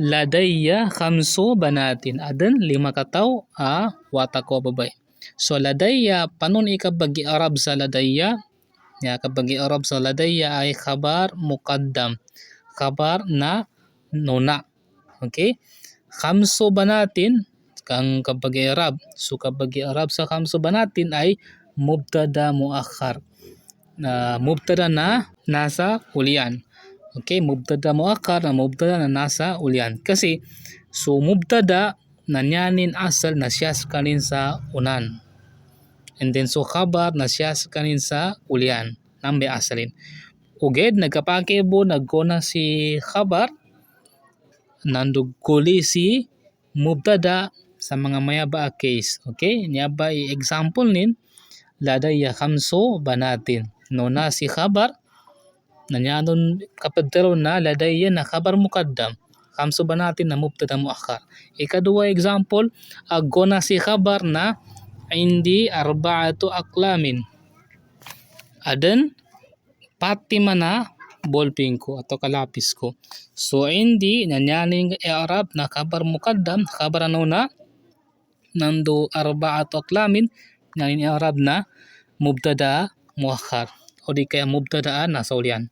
ladayya khamsu banatin. Adan lima kataw a wata ko babay. So ladayya panon ikabagi Arab sa ladayya? Ya kabagi Arab sa ladayya ay khabar muqaddam. Khabar na nuna. Okay? Khamsu banatin kang kabagi Arab. So kabagi Arab sa khamsu banatin ay mubtada muakhar. Na mubtada na nasa ulian. Okay, mubtada muakhar na mubtada na nasa ulian. Kasi so mubtada nanyanin asal na siya kanin sa unan. And then so khabar na siya kanin sa ulian. Nambe asalin. Uged nagkapake bo nagkona si khabar nandugkuli si mubtada sa mga mayaba case. Okay? Nyaba i-example nin ladayya khamsu banatin. No na si khabar nanyanon kapadtero na ladayya na khabar muqaddam. Khamsu banatin na mubtada muakhar. Ikadua example agona si khabar na indi arba'atu aklamin. Adan Fatima na ballpen ko atau kalapis ko. So indi nanyaning i'rab na khabar muqaddam khabar ano na nandu arba'atu aklamin nanyaning i'rab na mubtada muakhar o di kaya mubtada na sa ulian.